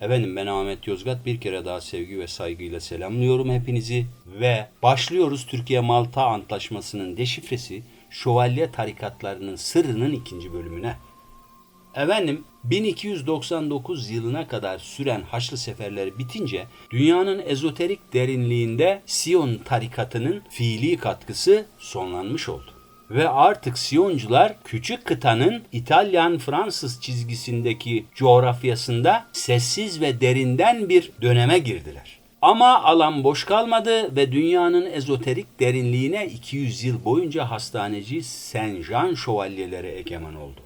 Efendim ben Ahmet Yozgat bir kere daha sevgi ve saygıyla selamlıyorum hepinizi ve başlıyoruz Türkiye Malta Antlaşması'nın deşifresi şövalye tarikatlarının sırrının ikinci bölümüne. Efendim 1299 yılına kadar süren Haçlı seferleri bitince dünyanın ezoterik derinliğinde Siyon tarikatının fiili katkısı sonlanmış oldu. Ve artık Siyoncular küçük kıtanın İtalyan-Fransız çizgisindeki coğrafyasında sessiz ve derinden bir döneme girdiler. Ama alan boş kalmadı ve dünyanın ezoterik derinliğine 200 yıl boyunca hastaneci Saint Jean şövalyeleri egemen oldu.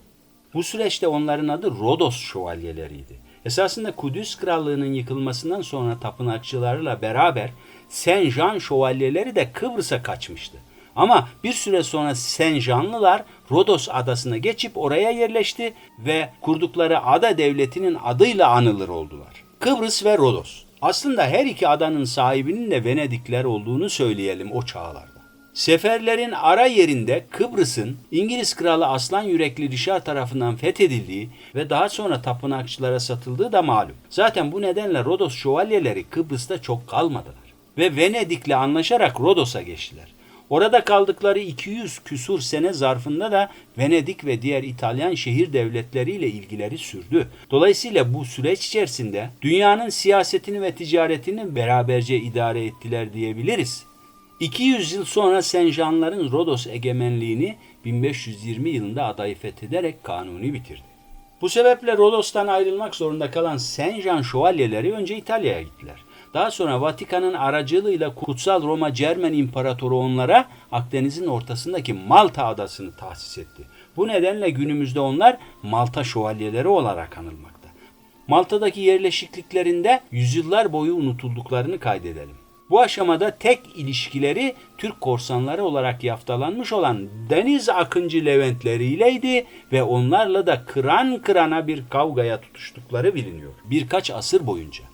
Bu süreçte onların adı Rodos şövalyeleriydi. Esasında Kudüs Krallığı'nın yıkılmasından sonra tapınakçılarla beraber Saint Jean şövalyeleri de Kıbrıs'a kaçmıştı. Ama bir süre sonra Saint Jeanlılar Rodos adasına geçip oraya yerleşti ve kurdukları ada devletinin adıyla anılır oldular. Kıbrıs ve Rodos. Aslında her iki adanın sahibinin de Venedikler olduğunu söyleyelim o çağlarda. Seferlerin ara yerinde Kıbrıs'ın İngiliz kralı Aslan Yürekli Rişar tarafından fethedildiği ve daha sonra tapınakçılara satıldığı da malum. Zaten bu nedenle Rodos şövalyeleri Kıbrıs'ta çok kalmadılar ve Venedik'le anlaşarak Rodos'a geçtiler. Orada kaldıkları 200 küsur sene zarfında da Venedik ve diğer İtalyan şehir devletleriyle ilgileri sürdü. Dolayısıyla bu süreç içerisinde dünyanın siyasetini ve ticaretini beraberce idare ettiler diyebiliriz. 200 yıl sonra Senjanların Rodos egemenliğini 1520 yılında adayı fethederek kanuni bitirdi. Bu sebeple Rodos'tan ayrılmak zorunda kalan Senjan şövalyeleri önce İtalya'ya gittiler. Daha sonra Vatikan'ın aracılığıyla Kutsal Roma Cermen İmparatoru onlara Akdeniz'in ortasındaki Malta adasını tahsis etti. Bu nedenle günümüzde onlar Malta şövalyeleri olarak anılmakta. Malta'daki yerleşikliklerinde yüzyıllar boyu unutulduklarını kaydedelim. Bu aşamada tek ilişkileri Türk korsanları olarak yaftalanmış olan Deniz Akıncı Leventleriyleydi ve onlarla da kıran kırana bir kavgaya tutuştukları biliniyor. Birkaç asır boyunca.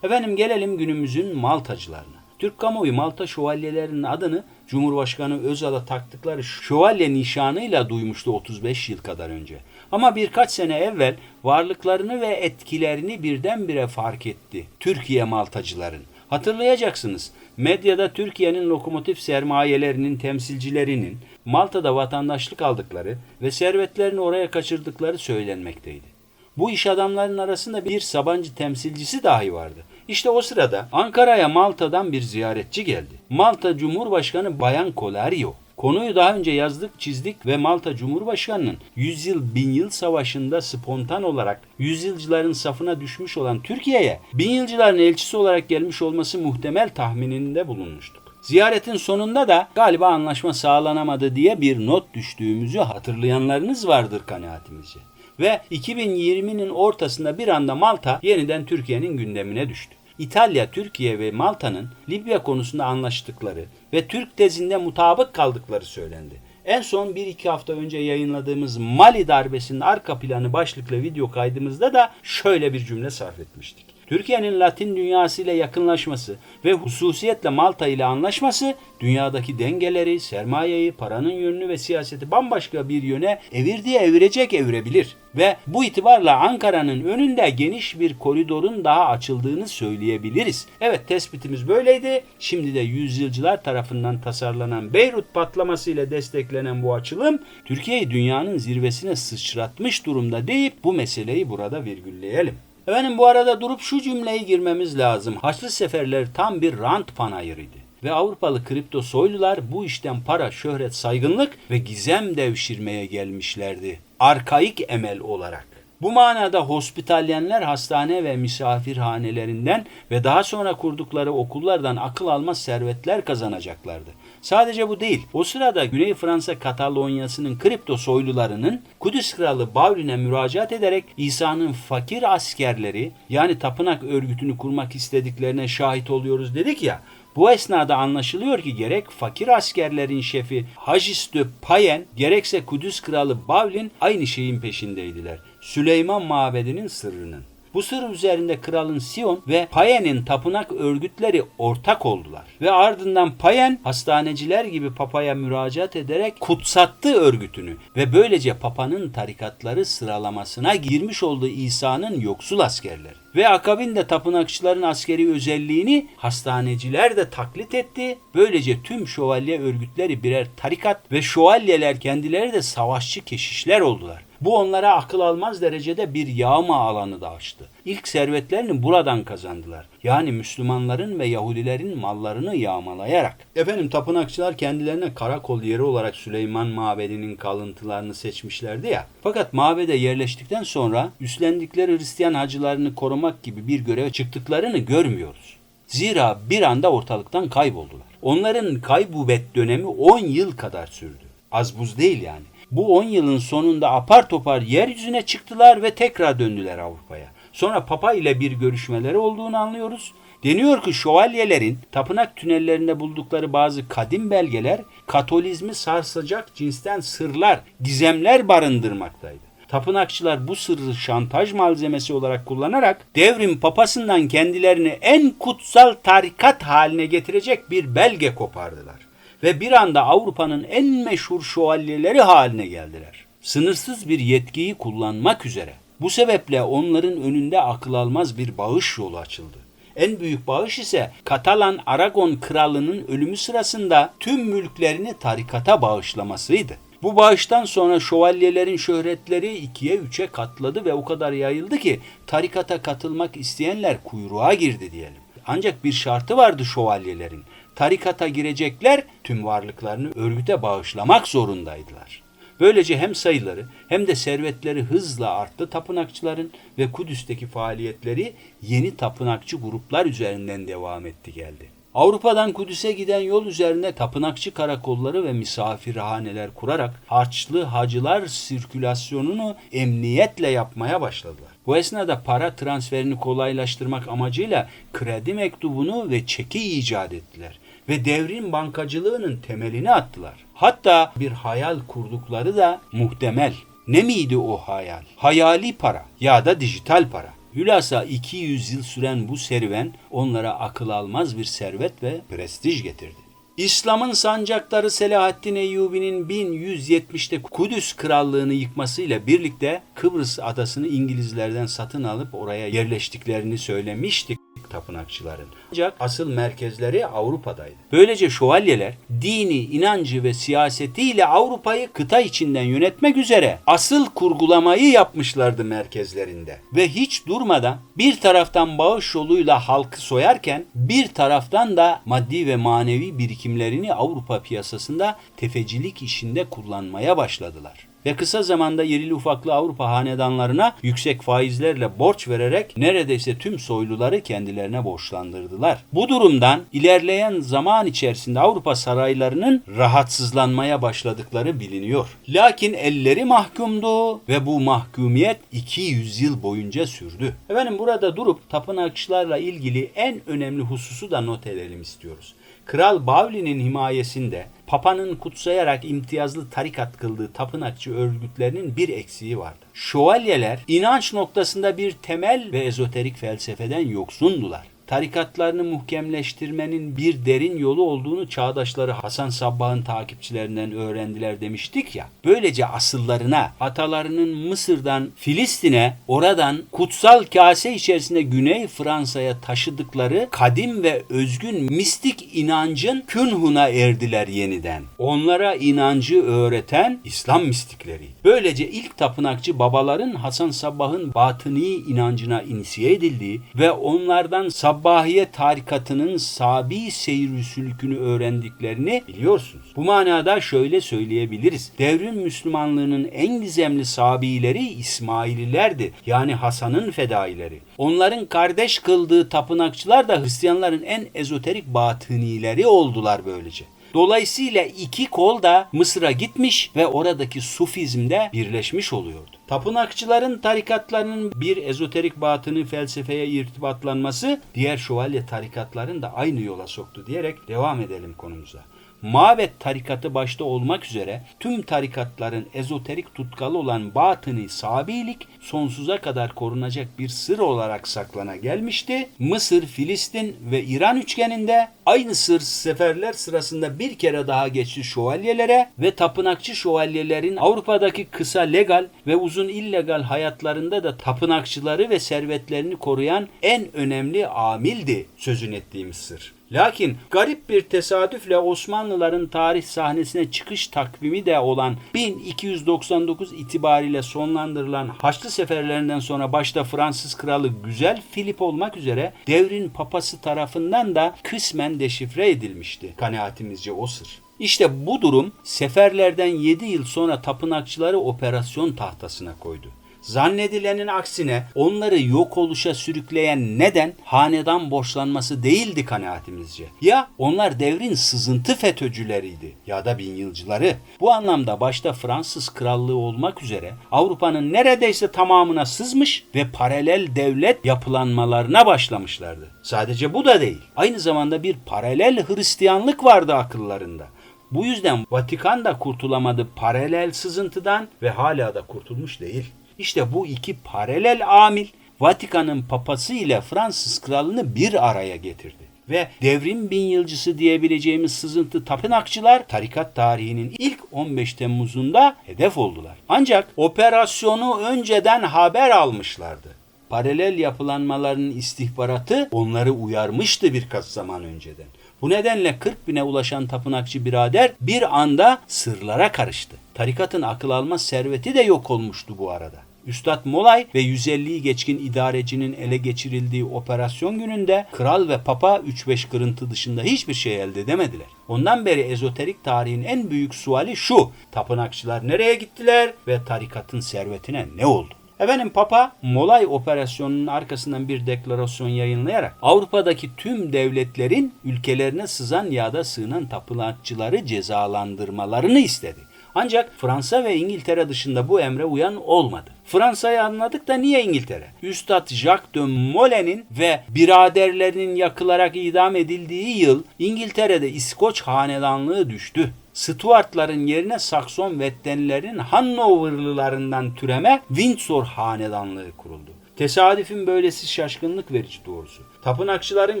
Efendim gelelim günümüzün Maltacılarına. Türk kamuoyu Malta şövalyelerinin adını Cumhurbaşkanı Özal'a taktıkları şövalye nişanıyla duymuştu 35 yıl kadar önce. Ama birkaç sene evvel varlıklarını ve etkilerini birdenbire fark etti Türkiye Maltacıların. Hatırlayacaksınız medyada Türkiye'nin lokomotif sermayelerinin temsilcilerinin Malta'da vatandaşlık aldıkları ve servetlerini oraya kaçırdıkları söylenmekteydi. Bu iş adamlarının arasında bir Sabancı temsilcisi dahi vardı. İşte o sırada Ankara'ya Malta'dan bir ziyaretçi geldi. Malta Cumhurbaşkanı Bayan Colario. Konuyu daha önce yazdık, çizdik ve Malta Cumhurbaşkanı'nın 100 yıl, 1000 yıl savaşında spontan olarak yüzyılcıların safına düşmüş olan Türkiye'ye bin yılcıların elçisi olarak gelmiş olması muhtemel tahmininde bulunmuştuk. Ziyaretin sonunda da galiba anlaşma sağlanamadı diye bir not düştüğümüzü hatırlayanlarınız vardır kanaatimizce. Ve 2020'nin ortasında bir anda Malta yeniden Türkiye'nin gündemine düştü. İtalya, Türkiye ve Malta'nın Libya konusunda anlaştıkları ve Türk tezinde mutabık kaldıkları söylendi. En son 1-2 hafta önce yayınladığımız Mali darbesinin arka planı başlıklı video kaydımızda da şöyle bir cümle sarf etmiştik. Türkiye'nin Latin dünyası ile yakınlaşması ve hususiyetle Malta ile anlaşması dünyadaki dengeleri, sermayeyi, paranın yönünü ve siyaseti bambaşka bir yöne evirdiği evirecek evirebilir. Ve bu itibarla Ankara'nın önünde geniş bir koridorun daha açıldığını söyleyebiliriz. Evet tespitimiz böyleydi. Şimdi de yüzyılcılar tarafından tasarlanan Beyrut patlaması ile desteklenen bu açılım Türkiye'yi dünyanın zirvesine sıçratmış durumda deyip bu meseleyi burada virgülleyelim. Efendim bu arada durup şu cümleyi girmemiz lazım. Haçlı seferler tam bir rant panayırıydı. Ve Avrupalı kripto soylular bu işten para, şöhret, saygınlık ve gizem devşirmeye gelmişlerdi. Arkaik emel olarak. Bu manada hospitalyenler hastane ve misafirhanelerinden ve daha sonra kurdukları okullardan akıl almaz servetler kazanacaklardı. Sadece bu değil. O sırada Güney Fransa Katalonyası'nın kripto soylularının Kudüs Kralı Bavlin'e müracaat ederek İsa'nın fakir askerleri yani tapınak örgütünü kurmak istediklerine şahit oluyoruz dedik ya. Bu esnada anlaşılıyor ki gerek fakir askerlerin şefi Hagis de Payen gerekse Kudüs kralı Bavlin aynı şeyin peşindeydiler. Süleyman Mabedi'nin sırrının. Bu sır üzerinde kralın Sion ve Payen'in tapınak örgütleri ortak oldular. Ve ardından Payen hastaneciler gibi papaya müracaat ederek kutsattı örgütünü ve böylece papanın tarikatları sıralamasına girmiş olduğu İsa'nın yoksul askerleri. Ve akabinde tapınakçıların askeri özelliğini hastaneciler de taklit etti. Böylece tüm şövalye örgütleri birer tarikat ve şövalyeler kendileri de savaşçı keşişler oldular. Bu onlara akıl almaz derecede bir yağma alanı da açtı. İlk servetlerini buradan kazandılar. Yani Müslümanların ve Yahudilerin mallarını yağmalayarak. Efendim tapınakçılar kendilerine karakol yeri olarak Süleyman Mabedi'nin kalıntılarını seçmişlerdi ya. Fakat mabede yerleştikten sonra üstlendikleri Hristiyan hacılarını korumak gibi bir göreve çıktıklarını görmüyoruz. Zira bir anda ortalıktan kayboldular. Onların kaybubet dönemi 10 yıl kadar sürdü. Az buz değil yani. Bu 10 yılın sonunda apar topar yeryüzüne çıktılar ve tekrar döndüler Avrupa'ya. Sonra Papa ile bir görüşmeleri olduğunu anlıyoruz. Deniyor ki şövalyelerin tapınak tünellerinde buldukları bazı kadim belgeler Katolizmi sarsacak cinsten sırlar, gizemler barındırmaktaydı. Tapınakçılar bu sırrı şantaj malzemesi olarak kullanarak devrim papasından kendilerini en kutsal tarikat haline getirecek bir belge kopardılar ve bir anda Avrupa'nın en meşhur şövalyeleri haline geldiler. Sınırsız bir yetkiyi kullanmak üzere. Bu sebeple onların önünde akıl almaz bir bağış yolu açıldı. En büyük bağış ise Katalan Aragon kralının ölümü sırasında tüm mülklerini tarikata bağışlamasıydı. Bu bağıştan sonra şövalyelerin şöhretleri ikiye üçe katladı ve o kadar yayıldı ki tarikata katılmak isteyenler kuyruğa girdi diyelim. Ancak bir şartı vardı şövalyelerin. Tarikata girecekler tüm varlıklarını örgüte bağışlamak zorundaydılar. Böylece hem sayıları hem de servetleri hızla arttı tapınakçıların ve Kudüs'teki faaliyetleri yeni tapınakçı gruplar üzerinden devam etti geldi. Avrupa'dan Kudüs'e giden yol üzerine tapınakçı karakolları ve misafirhaneler kurarak harçlı hacılar sirkülasyonunu emniyetle yapmaya başladılar. Bu esnada para transferini kolaylaştırmak amacıyla kredi mektubunu ve çeki icat ettiler ve devrin bankacılığının temelini attılar. Hatta bir hayal kurdukları da muhtemel. Ne miydi o hayal? Hayali para ya da dijital para. Hülasa 200 yıl süren bu serüven onlara akıl almaz bir servet ve prestij getirdi. İslam'ın sancakları Selahaddin Eyyubi'nin 1170'te Kudüs krallığını yıkmasıyla birlikte Kıbrıs adasını İngilizlerden satın alıp oraya yerleştiklerini söylemiştik tapınakçıların. Ancak asıl merkezleri Avrupa'daydı. Böylece şövalyeler dini, inancı ve siyasetiyle Avrupa'yı kıta içinden yönetmek üzere asıl kurgulamayı yapmışlardı merkezlerinde. Ve hiç durmadan bir taraftan bağış yoluyla halkı soyarken bir taraftan da maddi ve manevi birikimlerini Avrupa piyasasında tefecilik işinde kullanmaya başladılar ve kısa zamanda yerili ufaklı Avrupa hanedanlarına yüksek faizlerle borç vererek neredeyse tüm soyluları kendilerine borçlandırdılar. Bu durumdan ilerleyen zaman içerisinde Avrupa saraylarının rahatsızlanmaya başladıkları biliniyor. Lakin elleri mahkumdu ve bu mahkumiyet 200 yıl boyunca sürdü. Efendim burada durup tapınakçılarla ilgili en önemli hususu da not edelim istiyoruz. Kral Bavli'nin himayesinde Papa'nın kutsayarak imtiyazlı tarikat kıldığı tapınakçı örgütlerinin bir eksiği vardı. Şövalyeler inanç noktasında bir temel ve ezoterik felsefeden yoksundular tarikatlarını muhkemleştirmenin bir derin yolu olduğunu çağdaşları Hasan Sabbah'ın takipçilerinden öğrendiler demiştik ya. Böylece asıllarına, atalarının Mısır'dan Filistin'e, oradan kutsal kase içerisinde Güney Fransa'ya taşıdıkları kadim ve özgün mistik inancın künhuna erdiler yeniden. Onlara inancı öğreten İslam mistikleri. Böylece ilk tapınakçı babaların Hasan Sabbah'ın batıni inancına inisiye edildiği ve onlardan Sabbahiye tarikatının sabi seyri sülkünü öğrendiklerini biliyorsunuz. Bu manada şöyle söyleyebiliriz. Devrim Müslümanlığının en gizemli sabileri İsmaililerdi. Yani Hasan'ın fedaileri. Onların kardeş kıldığı tapınakçılar da Hristiyanların en ezoterik batınileri oldular böylece. Dolayısıyla iki kol da Mısır'a gitmiş ve oradaki Sufizmde birleşmiş oluyordu. Tapınakçıların tarikatlarının bir ezoterik batını felsefeye irtibatlanması diğer şövalye tarikatların da aynı yola soktu diyerek devam edelim konumuza. Mabet tarikatı başta olmak üzere tüm tarikatların ezoterik tutkalı olan batıni sabilik sonsuza kadar korunacak bir sır olarak saklana gelmişti. Mısır, Filistin ve İran üçgeninde aynı sır seferler sırasında bir kere daha geçti şövalyelere ve tapınakçı şövalyelerin Avrupa'daki kısa legal ve uzun illegal hayatlarında da tapınakçıları ve servetlerini koruyan en önemli amildi sözün ettiğimiz sır. Lakin garip bir tesadüfle Osmanlıların tarih sahnesine çıkış takvimi de olan 1299 itibariyle sonlandırılan Haçlı seferlerinden sonra başta Fransız kralı Güzel Filip olmak üzere devrin papası tarafından da kısmen deşifre edilmişti kanaatimizce o sır. İşte bu durum seferlerden 7 yıl sonra tapınakçıları operasyon tahtasına koydu. Zannedilenin aksine onları yok oluşa sürükleyen neden hanedan borçlanması değildi kanaatimizce. Ya onlar devrin sızıntı FETÖ'cüleriydi ya da bin yılcıları. Bu anlamda başta Fransız krallığı olmak üzere Avrupa'nın neredeyse tamamına sızmış ve paralel devlet yapılanmalarına başlamışlardı. Sadece bu da değil. Aynı zamanda bir paralel Hristiyanlık vardı akıllarında. Bu yüzden Vatikan da kurtulamadı paralel sızıntıdan ve hala da kurtulmuş değil. İşte bu iki paralel amil Vatikan'ın papası ile Fransız kralını bir araya getirdi. Ve devrim bin yılcısı diyebileceğimiz sızıntı tapınakçılar tarikat tarihinin ilk 15 Temmuz'unda hedef oldular. Ancak operasyonu önceden haber almışlardı. Paralel yapılanmaların istihbaratı onları uyarmıştı birkaç zaman önceden. Bu nedenle 40 bine ulaşan tapınakçı birader bir anda sırlara karıştı. Tarikatın akıl almaz serveti de yok olmuştu bu arada. Üstad Molay ve 150'yi geçkin idarecinin ele geçirildiği operasyon gününde kral ve papa 3-5 kırıntı dışında hiçbir şey elde edemediler. Ondan beri ezoterik tarihin en büyük suali şu. Tapınakçılar nereye gittiler ve tarikatın servetine ne oldu? Efendim Papa Molay operasyonunun arkasından bir deklarasyon yayınlayarak Avrupa'daki tüm devletlerin ülkelerine sızan ya da sığınan tapınakçıları cezalandırmalarını istedi. Ancak Fransa ve İngiltere dışında bu emre uyan olmadı. Fransa'yı anladık da niye İngiltere? Üstad Jacques de Molin'in ve biraderlerinin yakılarak idam edildiği yıl İngiltere'de İskoç hanedanlığı düştü. Stuartların yerine Sakson Vettenlerin Hannoverlılarından türeme Windsor hanedanlığı kuruldu. Tesadüfün böylesi şaşkınlık verici doğrusu. Tapınakçıların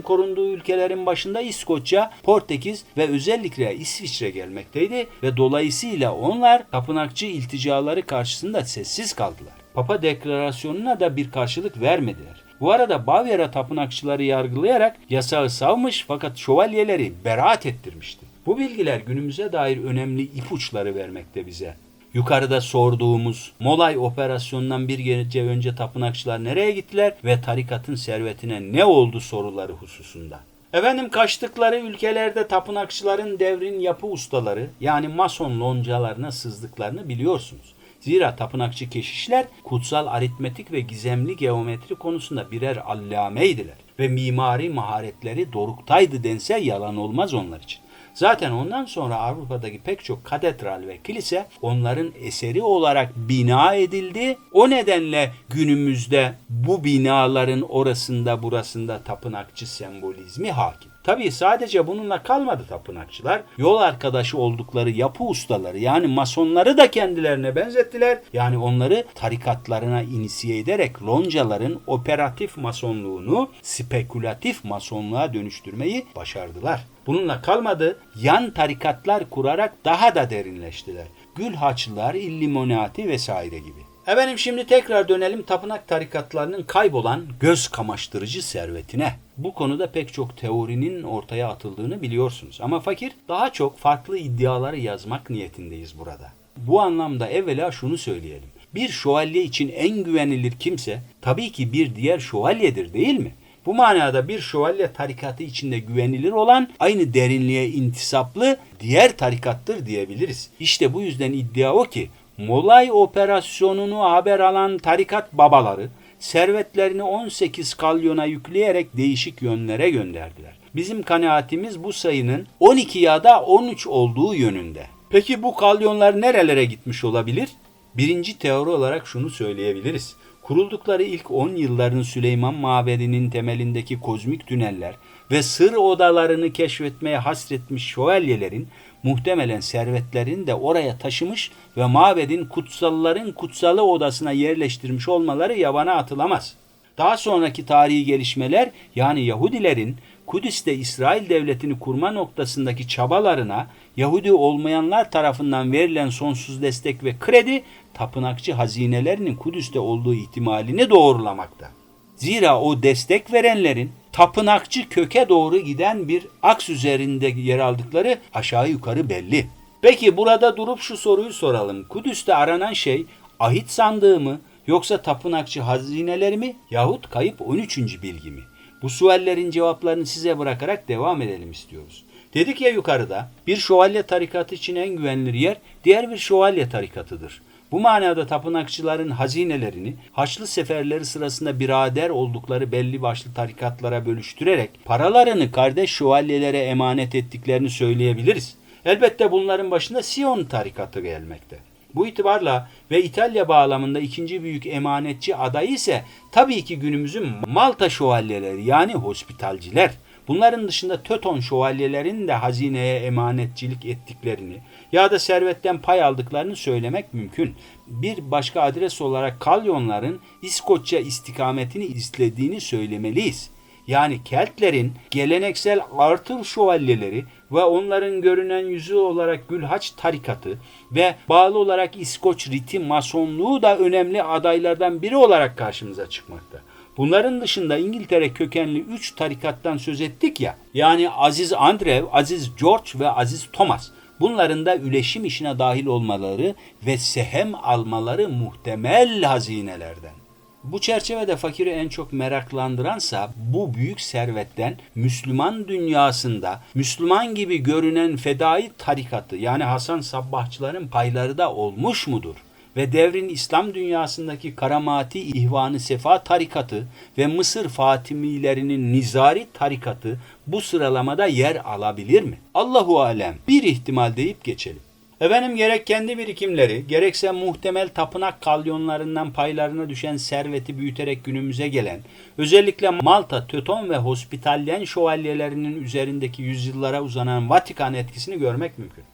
korunduğu ülkelerin başında İskoçya, Portekiz ve özellikle İsviçre gelmekteydi ve dolayısıyla onlar tapınakçı ilticaları karşısında sessiz kaldılar. Papa deklarasyonuna da bir karşılık vermediler. Bu arada Bavyera tapınakçıları yargılayarak yasağı savmış fakat şövalyeleri beraat ettirmişti. Bu bilgiler günümüze dair önemli ipuçları vermekte bize. Yukarıda sorduğumuz Molay operasyonundan bir gece önce tapınakçılar nereye gittiler ve tarikatın servetine ne oldu soruları hususunda. Efendim kaçtıkları ülkelerde tapınakçıların devrin yapı ustaları yani mason loncalarına sızdıklarını biliyorsunuz. Zira tapınakçı keşişler kutsal aritmetik ve gizemli geometri konusunda birer allameydiler ve mimari maharetleri doruktaydı dense yalan olmaz onlar için. Zaten ondan sonra Avrupa'daki pek çok katedral ve kilise onların eseri olarak bina edildi. O nedenle günümüzde bu binaların orasında burasında tapınakçı sembolizmi hakim. Tabii sadece bununla kalmadı tapınakçılar. Yol arkadaşı oldukları yapı ustaları yani masonları da kendilerine benzettiler. Yani onları tarikatlarına inisiye ederek loncaların operatif masonluğunu spekülatif masonluğa dönüştürmeyi başardılar. Bununla kalmadı, yan tarikatlar kurarak daha da derinleştiler. Gül Haçlılar, İllimonati vesaire gibi. Efendim şimdi tekrar dönelim tapınak tarikatlarının kaybolan göz kamaştırıcı servetine. Bu konuda pek çok teorinin ortaya atıldığını biliyorsunuz. Ama fakir daha çok farklı iddiaları yazmak niyetindeyiz burada. Bu anlamda evvela şunu söyleyelim. Bir şövalye için en güvenilir kimse tabii ki bir diğer şövalyedir değil mi? Bu manada bir şövalye tarikatı içinde güvenilir olan aynı derinliğe intisaplı diğer tarikattır diyebiliriz. İşte bu yüzden iddia o ki Molay operasyonunu haber alan tarikat babaları servetlerini 18 kalyona yükleyerek değişik yönlere gönderdiler. Bizim kanaatimiz bu sayının 12 ya da 13 olduğu yönünde. Peki bu kalyonlar nerelere gitmiş olabilir? Birinci teori olarak şunu söyleyebiliriz. Kuruldukları ilk 10 yılların Süleyman Mabedi'nin temelindeki kozmik tüneller ve sır odalarını keşfetmeye hasretmiş şövalyelerin muhtemelen servetlerini de oraya taşımış ve mabedin kutsalların kutsalı odasına yerleştirmiş olmaları yabana atılamaz. Daha sonraki tarihi gelişmeler yani Yahudilerin Kudüs'te İsrail devletini kurma noktasındaki çabalarına Yahudi olmayanlar tarafından verilen sonsuz destek ve kredi tapınakçı hazinelerinin Kudüs'te olduğu ihtimalini doğrulamakta. Zira o destek verenlerin tapınakçı köke doğru giden bir aks üzerinde yer aldıkları aşağı yukarı belli. Peki burada durup şu soruyu soralım. Kudüs'te aranan şey ahit sandığı mı yoksa tapınakçı hazineleri mi yahut kayıp 13. bilgi mi? Bu suallerin cevaplarını size bırakarak devam edelim istiyoruz. Dedik ya yukarıda bir şövalye tarikatı için en güvenilir yer diğer bir şövalye tarikatıdır. Bu manada tapınakçıların hazinelerini Haçlı seferleri sırasında birader oldukları belli başlı tarikatlara bölüştürerek paralarını kardeş şövalyelere emanet ettiklerini söyleyebiliriz. Elbette bunların başında Sion tarikatı gelmekte. Bu itibarla ve İtalya bağlamında ikinci büyük emanetçi adayı ise tabii ki günümüzün Malta şövalyeleri yani hospitalciler. Bunların dışında Töton şövalyelerin de hazineye emanetçilik ettiklerini ya da servetten pay aldıklarını söylemek mümkün. Bir başka adres olarak Kalyonların İskoçya istikametini izlediğini söylemeliyiz. Yani Keltlerin geleneksel Arthur şövalyeleri ve onların görünen yüzü olarak Gülhaç tarikatı ve bağlı olarak İskoç riti masonluğu da önemli adaylardan biri olarak karşımıza çıkmakta. Bunların dışında İngiltere kökenli 3 tarikattan söz ettik ya. Yani Aziz Andrew, Aziz George ve Aziz Thomas. Bunların da üleşim işine dahil olmaları ve sehem almaları muhtemel hazinelerden. Bu çerçevede fakiri en çok meraklandıransa bu büyük servetten Müslüman dünyasında Müslüman gibi görünen fedai tarikatı yani Hasan Sabbahçıların payları da olmuş mudur? Ve devrin İslam dünyasındaki Karamati İhvanı Sefa tarikatı ve Mısır Fatimilerinin Nizari tarikatı bu sıralamada yer alabilir mi? Allahu alem bir ihtimal deyip geçelim. Efendim gerek kendi birikimleri, gerekse muhtemel tapınak kalyonlarından paylarına düşen serveti büyüterek günümüze gelen, özellikle Malta, Töton ve Hospitalyen şövalyelerinin üzerindeki yüzyıllara uzanan Vatikan etkisini görmek mümkün.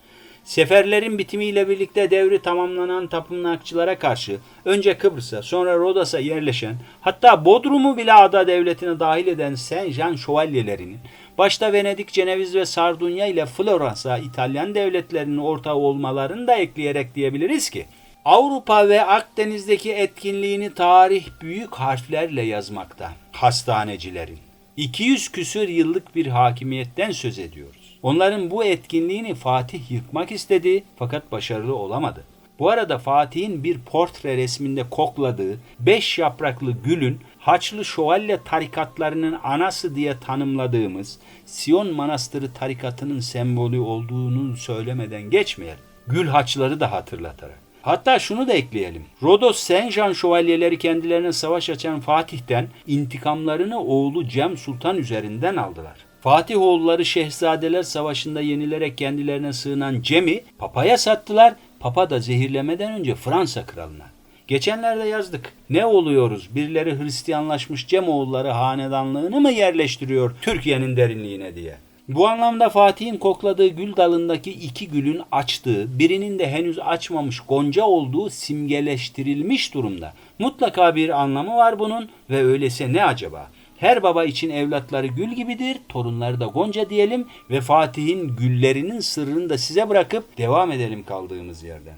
Seferlerin bitimiyle birlikte devri tamamlanan tapınakçılara karşı önce Kıbrıs'a sonra Rodos'a yerleşen hatta Bodrum'u bile ada devletine dahil eden Saint Jean şövalyelerinin başta Venedik, Ceneviz ve Sardunya ile Floransa İtalyan devletlerinin ortağı olmalarını da ekleyerek diyebiliriz ki Avrupa ve Akdeniz'deki etkinliğini tarih büyük harflerle yazmakta hastanecilerin. 200 küsür yıllık bir hakimiyetten söz ediyoruz. Onların bu etkinliğini Fatih yıkmak istedi fakat başarılı olamadı. Bu arada Fatih'in bir portre resminde kokladığı beş yapraklı gülün Haçlı şövalye tarikatlarının anası diye tanımladığımız Siyon Manastırı tarikatının sembolü olduğunu söylemeden geçmeyelim. Gül haçları da hatırlatarak. Hatta şunu da ekleyelim. Rodos Saint Jean şövalyeleri kendilerine savaş açan Fatih'ten intikamlarını oğlu Cem Sultan üzerinden aldılar. Fatih oğulları Şehzadeler Savaşı'nda yenilerek kendilerine sığınan Cem'i Papa'ya sattılar. Papa da zehirlemeden önce Fransa kralına. Geçenlerde yazdık. Ne oluyoruz? Birileri Hristiyanlaşmış Cem oğulları hanedanlığını mı yerleştiriyor Türkiye'nin derinliğine diye. Bu anlamda Fatih'in kokladığı gül dalındaki iki gülün açtığı, birinin de henüz açmamış gonca olduğu simgeleştirilmiş durumda. Mutlaka bir anlamı var bunun ve öylese ne acaba? Her baba için evlatları gül gibidir, torunları da gonca diyelim ve Fatih'in güllerinin sırrını da size bırakıp devam edelim kaldığımız yerden.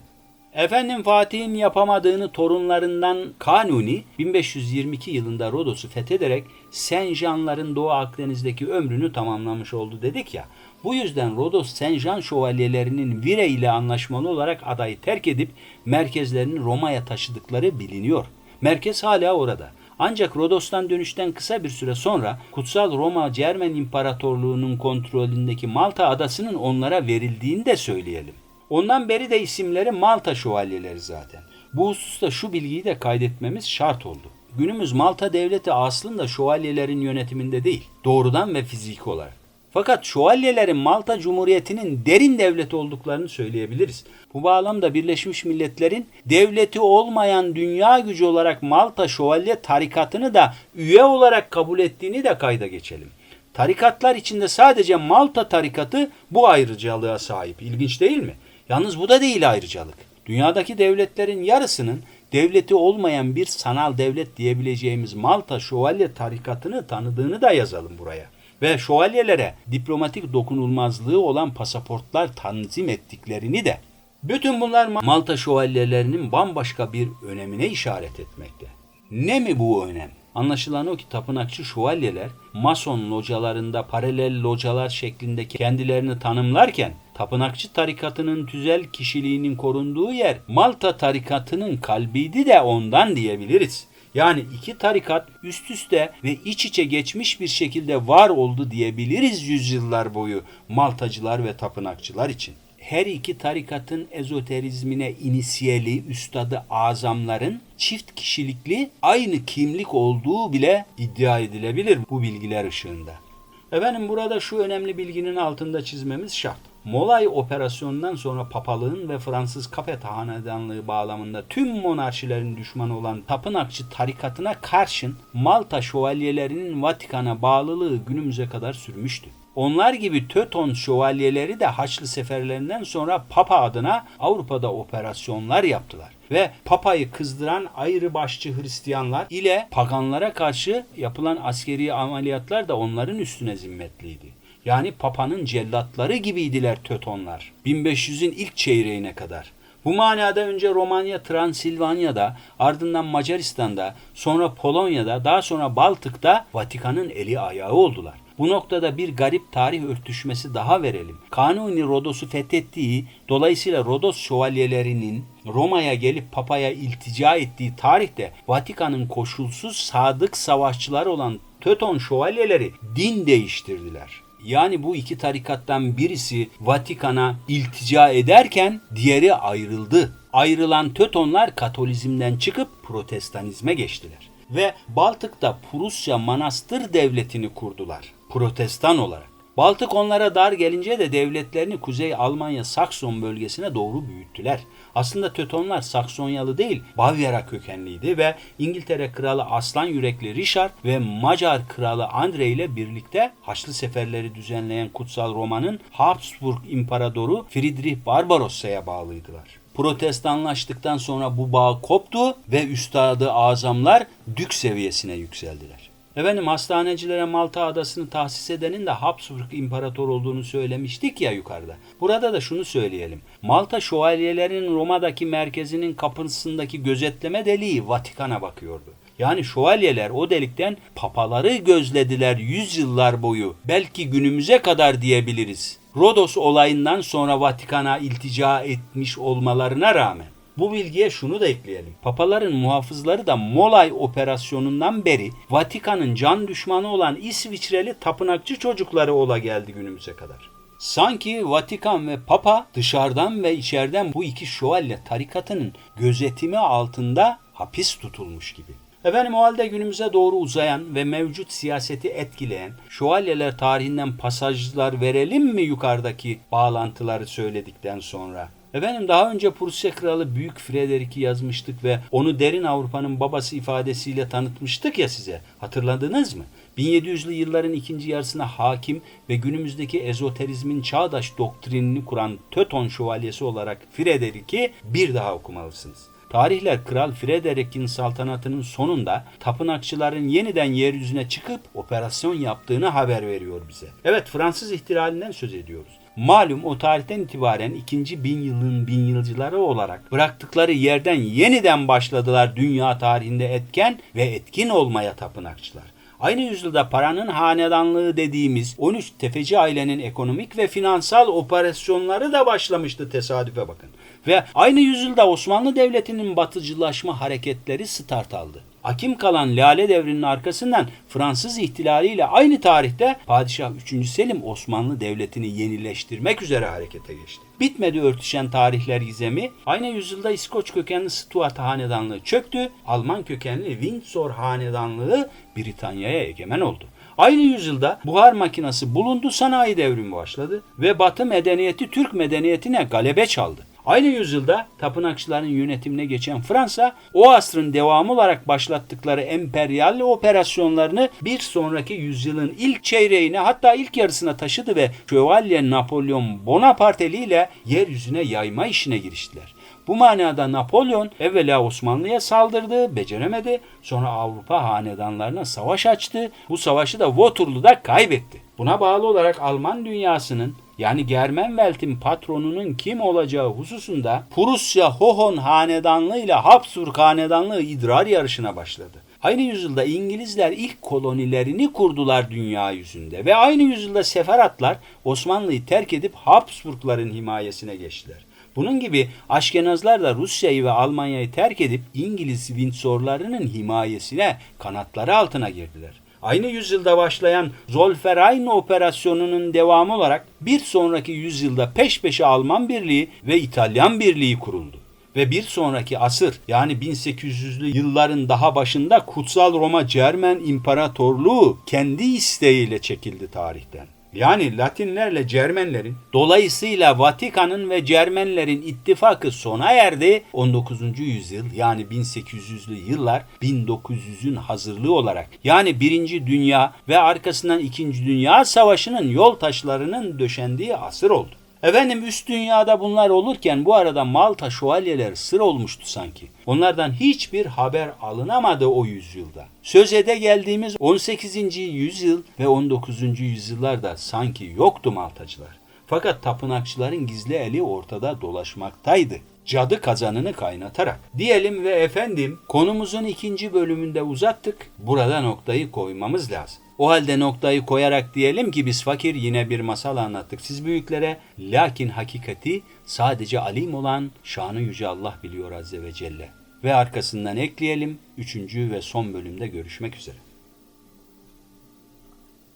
Efendim Fatih'in yapamadığını torunlarından Kanuni 1522 yılında Rodos'u fethederek Senjanların Doğu Akdeniz'deki ömrünü tamamlamış oldu dedik ya. Bu yüzden Rodos Senjan şövalyelerinin Vire ile anlaşmalı olarak adayı terk edip merkezlerini Roma'ya taşıdıkları biliniyor. Merkez hala orada. Ancak Rodos'tan dönüşten kısa bir süre sonra Kutsal Roma Cermen İmparatorluğu'nun kontrolündeki Malta adasının onlara verildiğini de söyleyelim. Ondan beri de isimleri Malta şövalyeleri zaten. Bu hususta şu bilgiyi de kaydetmemiz şart oldu. Günümüz Malta devleti aslında şövalyelerin yönetiminde değil, doğrudan ve fiziki olarak. Fakat şövalyelerin Malta Cumhuriyeti'nin derin devlet olduklarını söyleyebiliriz. Bu bağlamda Birleşmiş Milletler'in devleti olmayan dünya gücü olarak Malta Şövalye tarikatını da üye olarak kabul ettiğini de kayda geçelim. Tarikatlar içinde sadece Malta tarikatı bu ayrıcalığa sahip. İlginç değil mi? Yalnız bu da değil ayrıcalık. Dünyadaki devletlerin yarısının devleti olmayan bir sanal devlet diyebileceğimiz Malta Şövalye tarikatını tanıdığını da yazalım buraya. Ve şövalyelere diplomatik dokunulmazlığı olan pasaportlar tanzim ettiklerini de. Bütün bunlar Malta şövalyelerinin bambaşka bir önemine işaret etmekte. Ne mi bu önem? Anlaşılan o ki tapınakçı şövalyeler mason localarında paralel localar şeklinde kendilerini tanımlarken tapınakçı tarikatının tüzel kişiliğinin korunduğu yer Malta tarikatının kalbiydi de ondan diyebiliriz. Yani iki tarikat üst üste ve iç içe geçmiş bir şekilde var oldu diyebiliriz yüzyıllar boyu Maltacılar ve tapınakçılar için her iki tarikatın ezoterizmine inisiyeli üstadı azamların çift kişilikli aynı kimlik olduğu bile iddia edilebilir bu bilgiler ışığında. Efendim burada şu önemli bilginin altında çizmemiz şart. Molay operasyonundan sonra papalığın ve Fransız Kapet hanedanlığı bağlamında tüm monarşilerin düşmanı olan tapınakçı tarikatına karşın Malta şövalyelerinin Vatikan'a bağlılığı günümüze kadar sürmüştü. Onlar gibi Töton şövalyeleri de Haçlı seferlerinden sonra Papa adına Avrupa'da operasyonlar yaptılar. Ve Papa'yı kızdıran ayrı başçı Hristiyanlar ile paganlara karşı yapılan askeri ameliyatlar da onların üstüne zimmetliydi. Yani Papa'nın cellatları gibiydiler Tötonlar. 1500'ün ilk çeyreğine kadar. Bu manada önce Romanya, Transilvanya'da, ardından Macaristan'da, sonra Polonya'da, daha sonra Baltık'ta Vatikan'ın eli ayağı oldular. Bu noktada bir garip tarih örtüşmesi daha verelim. Kanuni Rodos'u fethettiği, dolayısıyla Rodos şövalyelerinin Roma'ya gelip Papa'ya iltica ettiği tarihte Vatikan'ın koşulsuz sadık savaşçılar olan Töton şövalyeleri din değiştirdiler. Yani bu iki tarikattan birisi Vatikan'a iltica ederken diğeri ayrıldı. Ayrılan Tötonlar Katolizmden çıkıp Protestanizme geçtiler ve Baltık'ta Prusya Manastır Devleti'ni kurdular. Protestan olarak. Baltık onlara dar gelince de devletlerini Kuzey Almanya Sakson bölgesine doğru büyüttüler. Aslında Tötonlar Saksonyalı değil, Bavyera kökenliydi ve İngiltere Kralı Aslan Yürekli Richard ve Macar Kralı Andre ile birlikte Haçlı seferleri düzenleyen Kutsal Roma'nın Habsburg İmparatoru Friedrich Barbarossa'ya bağlıydılar. Protestanlaştıktan sonra bu bağ koptu ve üstadı azamlar dük seviyesine yükseldiler. Efendim hastanecilere Malta adasını tahsis edenin de Habsburg İmparator olduğunu söylemiştik ya yukarıda. Burada da şunu söyleyelim. Malta şövalyelerinin Roma'daki merkezinin kapısındaki gözetleme deliği Vatikan'a bakıyordu. Yani şövalyeler o delikten papaları gözlediler yüzyıllar boyu. Belki günümüze kadar diyebiliriz. Rodos olayından sonra Vatikan'a iltica etmiş olmalarına rağmen. Bu bilgiye şunu da ekleyelim. Papaların muhafızları da Molay operasyonundan beri Vatikan'ın can düşmanı olan İsviçreli tapınakçı çocukları ola geldi günümüze kadar. Sanki Vatikan ve Papa dışarıdan ve içeriden bu iki şövalye tarikatının gözetimi altında hapis tutulmuş gibi. Efendim o halde günümüze doğru uzayan ve mevcut siyaseti etkileyen şövalyeler tarihinden pasajlar verelim mi yukarıdaki bağlantıları söyledikten sonra? Efendim daha önce Prusya Kralı Büyük Frederik'i yazmıştık ve onu derin Avrupa'nın babası ifadesiyle tanıtmıştık ya size. Hatırladınız mı? 1700'lü yılların ikinci yarısına hakim ve günümüzdeki ezoterizmin çağdaş doktrinini kuran Töton şövalyesi olarak Frederik'i bir daha okumalısınız. Tarihler Kral Frederick'in saltanatının sonunda tapınakçıların yeniden yeryüzüne çıkıp operasyon yaptığını haber veriyor bize. Evet Fransız ihtilalinden söz ediyoruz. Malum o tarihten itibaren ikinci bin yılın bin yılcıları olarak bıraktıkları yerden yeniden başladılar dünya tarihinde etken ve etkin olmaya tapınakçılar. Aynı yüzyılda paranın hanedanlığı dediğimiz 13 tefeci ailenin ekonomik ve finansal operasyonları da başlamıştı tesadüfe bakın. Ve aynı yüzyılda Osmanlı Devleti'nin batıcılaşma hareketleri start aldı. Akim kalan Lale Devri'nin arkasından Fransız ihtilaliyle aynı tarihte Padişah 3. Selim Osmanlı Devleti'ni yenileştirmek üzere harekete geçti. Bitmedi örtüşen tarihler gizemi. Aynı yüzyılda İskoç kökenli Stuart hanedanlığı çöktü. Alman kökenli Windsor hanedanlığı Britanya'ya egemen oldu. Aynı yüzyılda buhar makinesi bulundu, sanayi devrimi başladı ve Batı medeniyeti Türk medeniyetine galebe çaldı. Aynı yüzyılda tapınakçıların yönetimine geçen Fransa, o asrın devamı olarak başlattıkları emperyal operasyonlarını bir sonraki yüzyılın ilk çeyreğine hatta ilk yarısına taşıdı ve Şövalye Napolyon Bonaparte ile yeryüzüne yayma işine giriştiler. Bu manada Napolyon evvela Osmanlı'ya saldırdı, beceremedi. Sonra Avrupa hanedanlarına savaş açtı. Bu savaşı da Waterloo'da kaybetti. Buna bağlı olarak Alman dünyasının yani Germenwelt'in patronunun kim olacağı hususunda Prusya Hohon hanedanlığı ile Habsburg hanedanlığı idrar yarışına başladı. Aynı yüzyılda İngilizler ilk kolonilerini kurdular dünya yüzünde ve aynı yüzyılda Seferatlar Osmanlı'yı terk edip Habsburgların himayesine geçtiler. Bunun gibi Aşkenazlar da Rusya'yı ve Almanya'yı terk edip İngiliz Windsorlarının himayesine kanatları altına girdiler. Aynı yüzyılda başlayan Zollverein operasyonunun devamı olarak bir sonraki yüzyılda peş peşe Alman Birliği ve İtalyan Birliği kuruldu. Ve bir sonraki asır yani 1800'lü yılların daha başında Kutsal Roma Cermen İmparatorluğu kendi isteğiyle çekildi tarihten. Yani Latinlerle Cermenlerin dolayısıyla Vatikan'ın ve Cermenlerin ittifakı sona erdi. 19. yüzyıl yani 1800'lü yıllar 1900'ün hazırlığı olarak yani 1. Dünya ve arkasından 2. Dünya Savaşı'nın yol taşlarının döşendiği asır oldu. Efendim üst dünyada bunlar olurken bu arada Malta şövalyeleri sır olmuştu sanki. Onlardan hiçbir haber alınamadı o yüzyılda. Sözede geldiğimiz 18. yüzyıl ve 19. yüzyıllarda sanki yoktu Maltacılar. Fakat tapınakçıların gizli eli ortada dolaşmaktaydı. Cadı kazanını kaynatarak. Diyelim ve efendim konumuzun ikinci bölümünde uzattık. Burada noktayı koymamız lazım. O halde noktayı koyarak diyelim ki biz fakir yine bir masal anlattık siz büyüklere. Lakin hakikati sadece alim olan şanı yüce Allah biliyor azze ve celle. Ve arkasından ekleyelim. Üçüncü ve son bölümde görüşmek üzere.